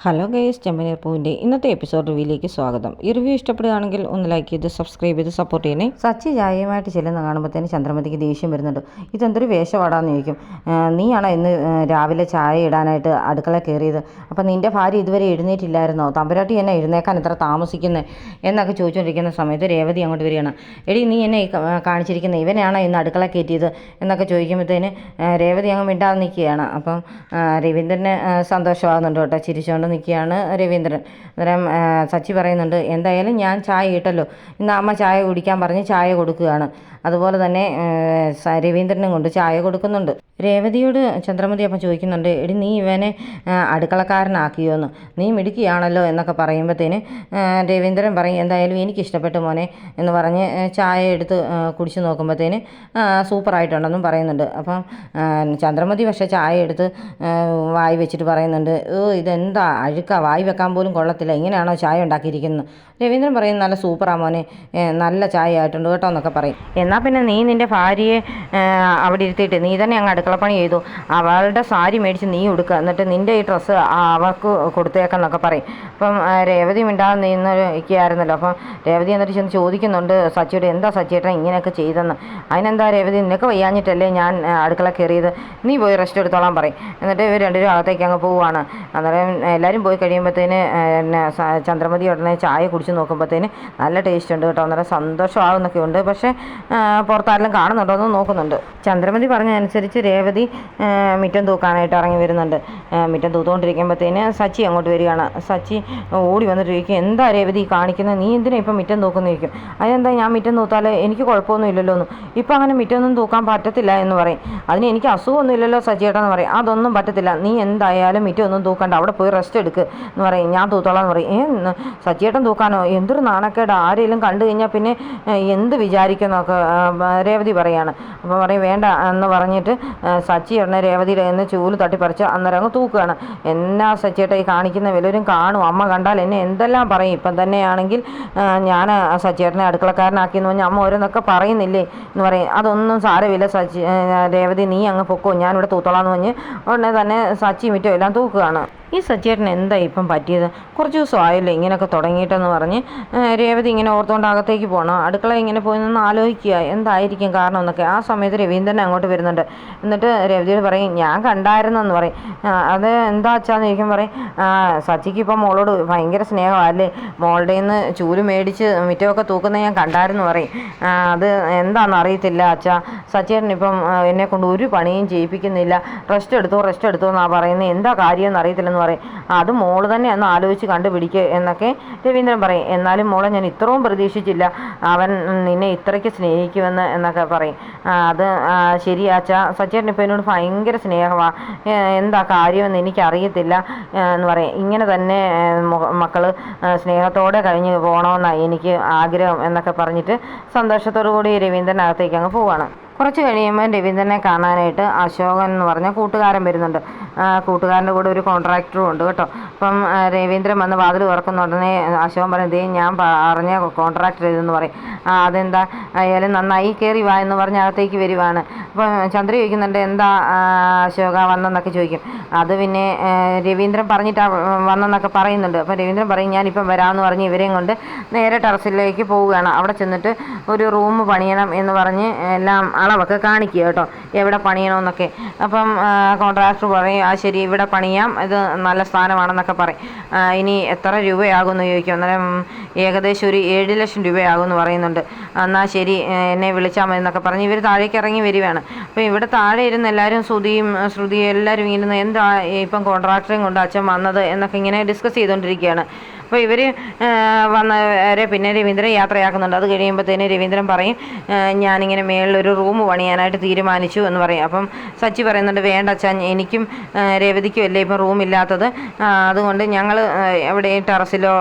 Hello guys ചെമ്മനീർ പൂവിന്റെ ഇന്നത്തെ episode റിവ്യൂയിലേക്ക് സ്വാഗതം. ഈ റിവ്യൂ ഇഷ്ടപ്പെടുകയാണെങ്കിൽ ഒന്ന് ലൈക്ക് ചെയ്ത് സബ്സ്ക്രൈബ് ചെയ്ത് സപ്പോർട്ട് ചെയ്യണേ. സച്ചി ജായമായിട്ട് ചെല്ലുന്ന കാണുമ്പോഴത്തേന് ചന്ദ്രമതിക്ക് ദേഷ്യം വരുന്നുണ്ട്. ഇതെന്തൊരു വേഷമാടാന്ന് ചോദിക്കും. "ആ, നീയാണോ ഇന്ന് രാവിലെ ചായ ഇടാനായിട്ട് അടുക്കള കയറിയത്? അപ്പം നിന്റെ ഭാര്യ ഇതുവരെ എഴുന്നേറ്റില്ലായിരുന്നോ? തമ്പുരാട്ടി എന്നെ എഴുന്നേക്കാൻ ഇത്ര താമസിക്കുന്നത് എന്നൊക്കെ ചോദിച്ചുകൊണ്ടിരിക്കുന്ന സമയത്ത് രേവതി അങ്ങോട്ട് വരികയാണ്. എടി നീ എന്നെ കാണിച്ചിരിക്കുന്നത് ഇവനെയാണോ ഇന്ന് അടുക്കള കയറ്റിയത്? എന്നൊക്കെ ചോദിക്കുമ്പോഴത്തേന് രേവതി അങ്ങ് മിണ്ടാതെ നിൽക്കുകയാണ്. അപ്പം രവീന്ദ്രന് സന്തോഷമാകുന്നുണ്ട് കേട്ടോ ചിരിച്ചുകൊണ്ട് നിൽക്കുകയാണ് രവീന്ദ്രൻ. അന്നേരം സച്ചി പറയുന്നുണ്ട് എന്തായാലും ഞാൻ ചായ ഇട്ടല്ലോ. ഇന്ന് അമ്മ ചായ കുടിക്കാൻ പറഞ്ഞ് ചായ കൊടുക്കുകയാണ്. അതുപോലെ തന്നെ രവീന്ദ്രനും കൊണ്ട് ചായ കൊടുക്കുന്നുണ്ട്. രേവതിയോട് ചന്ദ്രമതി അപ്പം ചോദിക്കുന്നുണ്ട് എടി നീ ഇവനെ അടുക്കളക്കാരനാക്കിയോ എന്ന് നീ മിടുക്കിയാണല്ലോ എന്നൊക്കെ പറയുമ്പോഴത്തേന് രവീന്ദ്രൻ പറയും എന്തായാലും എനിക്ക് ഇഷ്ടപ്പെട്ടു മോനെ എന്ന് പറഞ്ഞ് ചായ എടുത്ത് കുടിച്ച് നോക്കുമ്പോഴത്തേന് സൂപ്പറായിട്ടുണ്ടെന്നും പറയുന്നുണ്ട്. അപ്പം ചന്ദ്രമതി പക്ഷേ ചായ എടുത്ത് വായി വെച്ചിട്ട് പറയുന്നുണ്ട് ഓ ഇതെന്താ അഴുക്ക വായി വെക്കാൻ പോലും കൊള്ളത്തില്ല ഇങ്ങനെയാണോ ചായ ഉണ്ടാക്കിയിരിക്കുന്നത്? രവീന്ദ്രൻ പറയും നല്ല സൂപ്പറാ മോനെ നല്ല ചായ ആയിട്ടുണ്ട് കേട്ടോ എന്നൊക്കെ പറയും. എന്നാൽ പിന്നെ നീ നിന്റെ ഭാര്യയെ അവിടെ ഇരുത്തിയിട്ട് നീ തന്നെ അങ്ങ് അടുക്കളപ്പണി ചെയ്തു. അവളുടെ സാരി മേടിച്ച് നീ ഉടുക്കുക എന്നിട്ട് നിന്റെ ഈ ഡ്രസ്സ് അവൾക്ക് കൊടുത്തേക്കെന്നൊക്കെ പറയും. അപ്പം രേവതി മിണ്ടാതെ നിന്നിരിക്കുകയായിരുന്നല്ലോ അപ്പം രേവതി എന്നിട്ട് ചെന്ന് ചോദിക്കുന്നുണ്ട് സച്ചിയോട് എന്താ സച്ചിയേട്ടൻ ഇങ്ങനെയൊക്കെ ചെയ്തെന്ന് അതിനെന്താ രേവതി നിനക്ക് വയ്യാഞ്ഞിട്ടല്ലേ ഞാൻ അടുക്കള കയറിയത്? നീ പോയി റെസ്റ്റ് എടുത്തോളാൻ പറയും. എന്നിട്ട് ഇവർ രണ്ടുപേരും അകത്തേക്ക് അങ്ങ് പോവുകയാണ് അന്നേരം എല്ലാവരും പോയി കഴിയുമ്പോഴത്തേന് പിന്നെ സ- ചന്ദ്രമതി ഉടനെ ചായ കുടിച്ച് നോക്കുമ്പോഴത്തേന് നല്ല ടേസ്റ്റ് ഉണ്ട് കേട്ടോ. അന്നേരം സന്തോഷമാകുന്നൊക്കെ ഉണ്ട് പക്ഷേ പുറത്താരെല്ലാം കാണുന്നുണ്ടോ എന്ന് നോക്കുന്നുണ്ട്. ചന്ദ്രമതി പറഞ്ഞതനുസരിച്ച് രേവതി മിറ്റം തൂക്കാനായിട്ട് ഇറങ്ങി വരുന്നുണ്ട്. മിറ്റം തൂത്തുകൊണ്ടിരിക്കുമ്പോഴത്തേന് സച്ചി അങ്ങോട്ട് വരികയാണ്. സച്ചി ഓടി വന്നിട്ട് ചോദിക്കും എന്താ രേവതി കാണിക്കുന്നത് നീ എന്തിനാ ഇപ്പം മിറ്റം തൂക്കുന്നിരിക്കും അതിനെന്താ ഞാൻ മിറ്റം തൂത്താലേ എനിക്ക് കുഴപ്പമൊന്നും ഇല്ലല്ലോ എന്ന് ഇപ്പം അങ്ങനെ മിറ്റമൊന്നും തൂക്കാൻ പറ്റത്തില്ല എന്ന് പറയും. അതിന് എനിക്ക് അസുഖമൊന്നും ഇല്ലല്ലോ സച്ചിയേട്ടാ എന്ന് പറയും. അതൊന്നും പറ്റത്തില്ല. നീ എന്തായാലും മിറ്റമൊന്നും തൂക്കണ്ട. അവിടെ പോയി റെസ്റ്റ് എടുക്കുക എന്ന് പറയും. ഞാൻ തൂത്തോളാം എന്ന് പറയും. ഏ സച്ചിയേട്ടൻ തൂക്കാനോ? എന്തൊരു നാണക്കേട്. ആരെങ്കിലും കണ്ടു കഴിഞ്ഞാൽ പിന്നെ എന്ത് വിചാരിക്കുന്നൊക്കെ രേവതി പറയാണ്. അപ്പോൾ പറയും വേണ്ട എന്ന് പറഞ്ഞിട്ട് സച്ചി ഉടനെ രേവതിയുടെ എന്ന് ചൂൽ തട്ടിപ്പറിച്ച് അന്നേരം അങ്ങ് തൂക്കുകയാണ്. എന്നാ സച്ചിയേട്ടാ ഈ കാണിക്കുന്ന വല്ലവരും കാണും. അമ്മ കണ്ടാൽ എന്നെ എന്തെല്ലാം പറയും? ഇപ്പം തന്നെയാണെങ്കിൽ ഞാൻ സച്ചിയേട്ടനെ അടുക്കളക്കാരനാക്കി എന്ന് പറഞ്ഞാൽ അമ്മ ഓരോന്നൊക്കെ പറയുന്നില്ലേ എന്ന് പറയും. അതൊന്നും സാരമില്ല സച്ചി രേവതി നീ അങ്ങ് പൊക്കോ ഞാനിവിടെ തൂത്തോളാന്ന് പറഞ്ഞ് ഉടനെ തന്നെ സച്ചി മിറ്റോ എല്ലാം തൂക്കുകയാണ്. ഈ സജ്ജേട്ടന് എന്താ ഇപ്പം പറ്റിയത്? കുറച്ച് ദിവസം ആയല്ലോ ഇങ്ങനെയൊക്കെ തുടങ്ങിയിട്ടെന്ന് പറഞ്ഞ് രേവതി ഇങ്ങനെ ഓർത്തുകൊണ്ട് അകത്തേക്ക് പോകണം അടുക്കള ഇങ്ങനെ പോയി നിന്ന് ആലോചിക്കുക എന്തായിരിക്കും കാരണം എന്നൊക്കെ. ആ സമയത്ത് രവീന്ദ്രൻ അങ്ങോട്ട് വരുന്നുണ്ട്. എന്നിട്ട് രവതിയോട് പറയും ഞാൻ കണ്ടായിരുന്നെന്ന് പറയും. അത് എന്താ അച്ഛാന്ന് ചോദിക്കുമ്പോൾ പറയും "ആ, സച്ചിക്ക് ഇപ്പം മോളോട് ഭയങ്കര സ്നേഹമല്ലേ? മോളുടെ നിന്ന് ചൂൽ മേടിച്ച് മിറ്റമൊക്കെ തൂക്കുന്ന ഞാൻ കണ്ടായിരുന്നു പറയും. "ആ, അത് എന്താണെന്ന് അറിയത്തില്ല അച്ഛാ. സച്ചേട്ടൻ ഇപ്പം എന്നെ കൊണ്ട് ഒരു പണിയും ചെയ്യിപ്പിക്കുന്നില്ല. റെസ്റ്റ് എടുത്തോ റെസ്റ്റ് എടുത്തോ എന്നാണ് പറയുന്നത് എന്താ കാര്യമെന്ന് അറിയത്തില്ലെന്ന് പറയും. അത് മോൾ തന്നെ ഒന്ന് ആലോചിച്ച് കണ്ടുപിടിക്കുക എന്നൊക്കെ രവീന്ദ്രൻ പറയും. എന്നാലും മോളെ ഞാൻ ഇത്രയും പ്രതീക്ഷിച്ചില്ല. അവൻ നിന്നെ ഇത്രയ്ക്ക് സ്നേഹിക്കുമെന്ന് എന്നൊക്കെ പറയും. അത് ശരി ശരിയാ അച്ഛാ. സച്ചേട്ടൻ ഇപ്പം എന്നോട് ഭയങ്കര സ്നേഹമാണ് എന്താ കാര്യമെന്ന് എനിക്കറിയത്തില്ല എന്ന് പറയും. ഇങ്ങനെ തന്നെ മക്കൾ സ്നേഹത്തോടെ കഴിഞ്ഞ് പോകണമെന്നാണ് എനിക്ക് ആഗ്രഹം എന്നൊക്കെ പറഞ്ഞിട്ട് സന്തോഷത്തോടു കൂടി രവീന്ദ്രൻ അകത്തേക്ക് അങ്ങ് പോവാണ്. കുറച്ച് കഴിയുമ്പോൾ രവീന്ദ്രനെ കാണാനായിട്ട് അശോകൻ എന്ന് പറഞ്ഞ കൂട്ടുകാരൻ വരുന്നുണ്ട്. കൂട്ടുകാരന്റെ കൂടെ ഒരു കോൺട്രാക്ടറും ഉണ്ട് കേട്ടോ. അപ്പം രവീന്ദ്രൻ വന്ന് വാതിൽ തുറക്കുന്ന ഉടനെ അശോകൻ പറയും ദേ ഞാൻ പറഞ്ഞ കോൺട്രാക്ടർ ഇതെന്ന് പറയും. അതെന്താ? അയാലും നന്നായി കയറി വാ എന്ന് പറഞ്ഞ് അകത്തേക്ക് വരുവാണ്. അപ്പം ചന്ദ്ര ചോദിക്കുന്നുണ്ട് എന്താ അശോക വന്നെന്നൊക്കെ ചോദിക്കും. അത് പിന്നെ രവീന്ദ്രൻ പറഞ്ഞിട്ടാ വന്നെന്നൊക്കെ പറയുന്നുണ്ട്. അപ്പം രവീന്ദ്രൻ പറയും ഞാനിപ്പം വരാമെന്ന് പറഞ്ഞ് ഇവരെയും കൊണ്ട് നേരെ ടെറസിലേക്ക് പോവുകയാണ്. അവിടെ ചെന്നിട്ട് ഒരു റൂം പണിയണം എന്ന് പറഞ്ഞ് എല്ലാം അളവൊക്കെ കാണിക്കുക കേട്ടോ. എവിടെ പണിയണമെന്നൊക്കെ. അപ്പം കോൺട്രാക്ടർ പറയും ആ ശരി ഇവിടെ പണിയാം. ഇത് നല്ല സ്ഥാനമാണെന്നൊക്കെ പറയും ഇനി എത്ര രൂപയാകുമെന്ന് ചോദിക്കും. അന്നേരം ഏകദേശം ഒരു ഏഴ് ലക്ഷം രൂപയാകുമെന്ന് പറയുന്നുണ്ട്. എന്നാൽ ശരി എന്നെ വിളിച്ചാൽ മതി എന്നൊക്കെ പറഞ്ഞ് ഇവർ താഴേക്ക് ഇറങ്ങി വരികയാണ്. അപ്പോൾ ഇവിടെ താഴെ ഇരുന്ന് എല്ലാവരും ശ്രുതിയും ശ്രുതിയും എല്ലാവരും ഇരുന്ന് എന്താ ഇപ്പം കോൺട്രാക്ടറെയും കൊണ്ട് അച്ഛൻ വന്നത് എന്നൊക്കെ ഇങ്ങനെ ഡിസ്കസ് ചെയ്തുകൊണ്ടിരിക്കുകയാണ് അപ്പോൾ ഇവർ വന്നവരെ പിന്നെ രവീന്ദ്രൻ യാത്രയാക്കുന്നുണ്ട്. അത് കഴിയുമ്പോഴത്തേന് രവീന്ദ്രൻ പറയും "ആ, ഞാനിങ്ങനെ മേളിലൊരു റൂം പണിയാനായിട്ട് തീരുമാനിച്ചു എന്ന് പറയും. അപ്പം സച്ചി പറയുന്നുണ്ട് വേണ്ട അച്ഛൻ എനിക്കും രവതിക്കും അല്ലേ ഇപ്പം റൂമില്ലാത്തത്. അതുകൊണ്ട് ഞങ്ങൾ എവിടെ ടെറസിലോ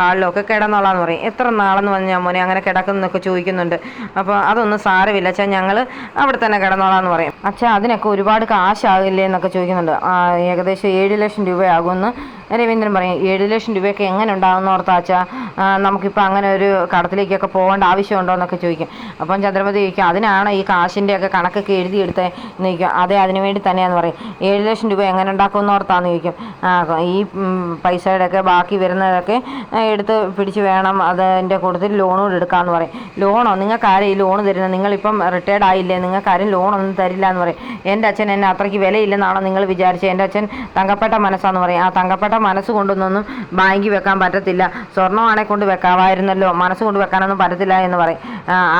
ഹാളിലോ ഒക്കെ കിടന്നോളാന്ന് പറയും. എത്ര നാളെന്ന് പറഞ്ഞാൽ മോനെ അങ്ങനെ കിടക്കുന്നൊക്കെ ചോദിക്കുന്നുണ്ട്. അപ്പോൾ അതൊന്നും സാരമില്ല അച്ഛൻ ഞങ്ങൾ അവിടെ തന്നെ കിടന്നോളാന്ന് പറയും. അച്ഛാ അതിനൊക്കെ ഒരുപാട് കാശാകില്ലേ എന്നൊക്കെ ചോദിക്കുന്നുണ്ട്. "ആ, ഏകദേശം ഏഴ് ലക്ഷം രൂപയാകുമെന്ന് രവീന്ദ്രൻ പറയും. ഏഴ് ലക്ഷം രൂപയൊക്കെ എങ്ങനെ ഉണ്ടാകുന്ന ഓർത്താച്ചാ. നമുക്കിപ്പോൾ അങ്ങനെ ഒരു കടത്തിലേക്കൊക്കെ പോകേണ്ട ആവശ്യമുണ്ടോ എന്നൊക്കെ ചോദിക്കും. അപ്പം ചന്ദ്രമതി ചോദിക്കും അതിനാണ് ഈ കാശിന്റെയൊക്കെ കണക്കൊക്കെ എഴുതിയെടുത്ത്? ചോദിക്കും അതെ അതിന് വേണ്ടി തന്നെയാന്ന് പറയും. ഏഴ് ലക്ഷം രൂപ എങ്ങനെ ഉണ്ടാക്കുമെന്ന് ഓർത്താന്ന് ചോദിക്കും. ഈ പൈസയുടെയൊക്കെ ബാക്കി വരുന്നതൊക്കെ എടുത്ത് പിടിച്ച് വേണം അതിന്റെ കൂട്ടത്തിൽ ലോണും എടുക്കാമെന്ന് പറയും. ലോണോ? നിങ്ങൾക്ക് ആരും ഈ ലോൺ തരുന്നത്? നിങ്ങളിപ്പം റിട്ടയർഡ് ആയില്ലേ? നിങ്ങൾക്ക് ആരും ലോണൊന്നും തരില്ല എന്ന് പറയും. എന്റെ അച്ഛൻ എന്നെ അത്രയ്ക്ക് വിലയില്ലെന്നാണോ നിങ്ങൾ വിചാരിച്ചത്? എന്റെ അച്ഛൻ തങ്കപ്പെട്ട മനസ്സാന്ന് പറയും. ആ തങ്കപ്പെട്ട മനസ്സ് കൊണ്ടൊന്നും ബാങ്കിൽ വെക്കാൻ പറ്റത്തില്ല. സ്വർണമാണെങ്കിൽ കൊണ്ട് വെക്കാമായിരുന്നല്ലോ. മനസ്സ് കൊണ്ട് വെക്കാനൊന്നും പറ്റത്തില്ല എന്ന് പറയും.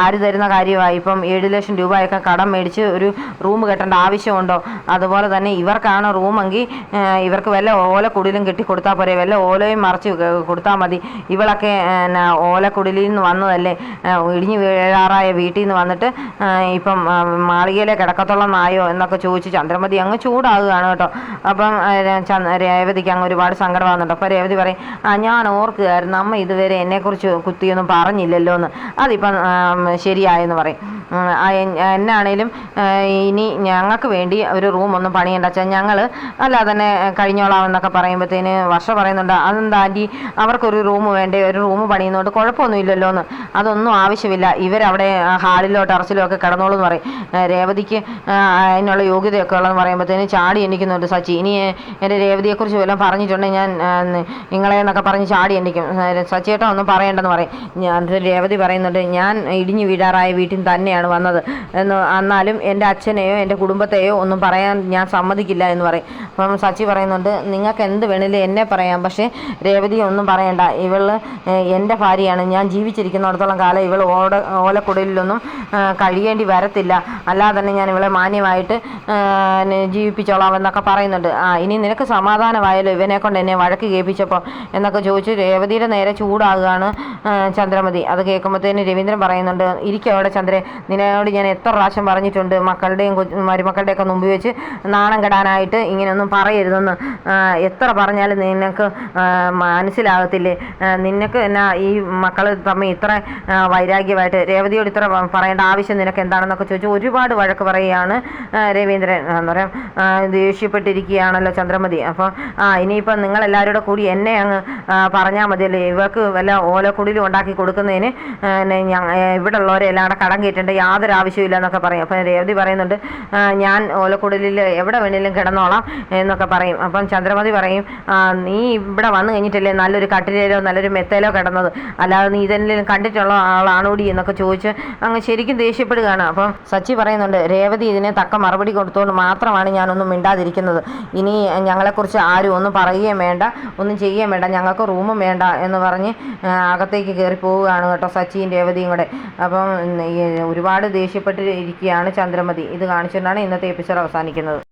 ആര് തരുന്ന കാര്യമായി? ഇപ്പം ഏഴ് ലക്ഷം രൂപയൊക്കെ കടം മേടിച്ച് ഒരു റൂം കെട്ടേണ്ട ആവശ്യമുണ്ടോ? അതുപോലെ തന്നെ ഇവർക്കാണ് റൂമെങ്കിൽ ഇവർക്ക് വല്ല ഓലക്കുടിലും കെട്ടി കൊടുത്താൽ പോരെ. വല്ല ഓലയും മറച്ച് കൊടുത്താൽ മതി. ഇവളൊക്കെ എന്നാ ഓലക്കുടിലിൽ നിന്ന് വന്നതല്ലേ? ഇടിഞ്ഞു വീഴാറായ വീട്ടിൽ നിന്ന് വന്നിട്ട് ഇപ്പം മാളികയിലെ കിടക്കത്തോളം നായോ എന്നൊക്കെ ചോദിച്ച് ചന്ദ്രമതി അങ്ങ് ചൂടാകുകയാണ് കേട്ടോ. അപ്പം രേവതിക്ക് അങ്ങ് ഒരുപാട് സങ്കടമാകുന്നുണ്ട് അപ്പോൾ രേവതി പറയും ആ ഞാൻ ഓർക്കുകയായിരുന്നു. അമ്മ ഇതുവരെ എന്നെക്കുറിച്ച് കുത്തിയൊന്നും പറഞ്ഞില്ലല്ലോ എന്ന് അതിപ്പം ശരിയായെന്ന് പറയും. എന്നാണേലും ഇനി ഞങ്ങൾക്ക് വേണ്ടി ഒരു റൂം ഒന്നും പണിയണ്ട. വെച്ചാൽ ഞങ്ങൾ അല്ലാതെ തന്നെ കഴിഞ്ഞോളാം എന്നൊക്കെ പറയുമ്പോഴത്തേന് വർഷ പറയുന്നുണ്ട്. അതെന്താ ആന്റി അവർക്കൊരു റൂം വേണ്ടേ? ഒരു റൂം പണിയുന്നതുകൊണ്ട് കുഴപ്പമൊന്നും ഇല്ലല്ലോ എന്ന് അതൊന്നും ആവശ്യമില്ല. ഇവരവിടെ ഹാളിലോ ടെറസിലോ ഒക്കെ കിടന്നോളൂ എന്ന് പറയും. രേവതിക്ക് അതിനുള്ള യോഗ്യതയൊക്കെ ഉള്ളതെന്ന് പറയുമ്പോഴത്തേന് ചാടി എണ്ണിക്കുന്നുണ്ട് സച്ചി. ഇനി എന്റെ രേവതിയെക്കുറിച്ച് വല്ലതും പറഞ്ഞിട്ടുണ്ടെങ്കിൽ ഞാൻ നിങ്ങളെ എന്നൊക്കെ പറഞ്ഞ് ചാടി എണ്ണിക്കും. സച്ചിയേട്ടൻ ഒന്നും പറയണ്ടെന്ന് പറയും. ഞാൻ രേവതി പറയുന്നുണ്ട് ഞാൻ ഇടിഞ്ഞു വീഴാറായ വീട്ടിൽ തന്നെയാണ് വന്നത്. എന്ന് എന്നാലും എന്റെ അച്ഛനെയോ എന്റെ കുടുംബത്തെയോ ഒന്നും പറയാൻ ഞാൻ സമ്മതിക്കില്ല എന്ന് പറയും. അപ്പം സച്ചി പറയുന്നുണ്ട് നിങ്ങൾക്ക് എന്ത് വേണേലും എന്നെ പറയാം. പക്ഷേ രേവതി ഒന്നും പറയണ്ട. ഇവൾ എന്റെ ഭാര്യയാണ്. ഞാൻ ജീവിച്ചിരിക്കുന്നിടത്തോളം കാലം ഇവൾ ഓട ഓലക്കുടലിലൊന്നും കഴിയേണ്ടി വരത്തില്ല. അല്ലാതെ തന്നെ ഞാൻ ഇവളെ മാന്യമായിട്ട് ജീവിപ്പിച്ചോളാം എന്നൊക്കെ പറയുന്നുണ്ട്. ആ ഇനി നിനക്ക് സമാധാനമായല്ലോ ഇവനെ കൊണ്ട് എന്നെ വഴക്ക് കേൾപ്പിച്ചപ്പോൾ? എന്നൊക്കെ ചോദിച്ചു രേവതിയുടെ നേരെ ചൂടാകുകയാണ് ചന്ദ്രമതി. അത് കേൾക്കുമ്പോഴത്തേന് രവീന്ദ്രൻ പറയുന്നുണ്ട് ഇരിക്കും അവിടെ ചന്ദ്രൻ നിന്നോട് ഞാൻ എത്ര പ്രാവശ്യം പറഞ്ഞിട്ടുണ്ട് മക്കളുടെയും മരുമക്കളുടെയൊക്കെ മുമ്പിൽ വെച്ച് നാണം കെടാനായിട്ട് ഇങ്ങനെയൊന്നും പറയരുതെന്ന്. എത്ര പറഞ്ഞാലും നിനക്ക് മനസ്സിലാകത്തില്ലേ നിനക്ക് എന്നാ ഈ മക്കൾ തമ്മിൽ ഇത്ര വൈരാഗ്യമായിട്ട് രേവതിയോട് ഇത്ര പറയേണ്ട ആവശ്യം നിനക്ക് എന്താണെന്നൊക്കെ ചോദിച്ചു ഒരുപാട് വഴക്ക് പറയുകയാണ് രവീന്ദ്രൻ. എന്ന് പറയാം ദേഷ്യപ്പെട്ടിരിക്കുകയാണല്ലോ ചന്ദ്രമതി. അപ്പം ആ ഇനിയിപ്പം നിങ്ങളെല്ലാവരും കൂടി എന്നെ അങ്ങ് പറഞ്ഞാൽ മതിയല്ലേ? ഇവർക്ക് വല്ല ഓലക്കുടിലും ഉണ്ടാക്കി കൊടുക്കുന്നതിന് ഇവിടെ ഉള്ളവരെ എല്ലാം കൂടെ കടം കയറ്റേണ്ട യാതൊരു ആവശ്യമില്ല എന്നൊക്കെ പറയും. അപ്പം രേവതി പറയുന്നുണ്ട് ഞാൻ ഓലക്കുടലിൽ എവിടെ വേണേലും കിടന്നോളാം എന്നൊക്കെ പറയും. അപ്പം ചന്ദ്രമതി പറയും നീ ഇവിടെ വന്നു കഴിഞ്ഞിട്ടല്ലേ നല്ലൊരു കട്ടിലേലോ നല്ലൊരു മെത്തേലോ കിടന്നത്? അല്ലാതെ നീ ഇതെല്ലാം കണ്ടിട്ടുള്ള ആളാണോടി എന്നൊക്കെ ചോദിച്ച് അങ്ങ് ശരിക്കും ദേഷ്യപ്പെടുകയാണ്. അപ്പം സച്ചി പറയുന്നുണ്ട് രേവതി ഇതിനെ തക്ക മറുപടി കൊടുത്തുകൊണ്ട് മാത്രമാണ് ഞാനൊന്നും മിണ്ടാതിരിക്കുന്നത്. ഇനി ഞങ്ങളെക്കുറിച്ച് ആരും ഒന്നും പറയുകയും വേണ്ട ഒന്നും ചെയ്യുകയും വേണ്ട ഞങ്ങൾക്ക് റൂമും വേണ്ട എന്ന് പറഞ്ഞ് ആ, അകത്തേക്ക് കയറി പോവുകയാണ് കേട്ടോ സച്ചിയും രേവതിയും കൂടെ. അപ്പം ഒരുപാട് ദേഷ്യപ്പെട്ട് ഇരിക്കുകയാണ് ചന്ദ്രമതി. ഇത് കാണിച്ചുകൊണ്ടാണ് ഇന്നത്തെ എപ്പിസോഡ് അവസാനിക്കുന്നത്.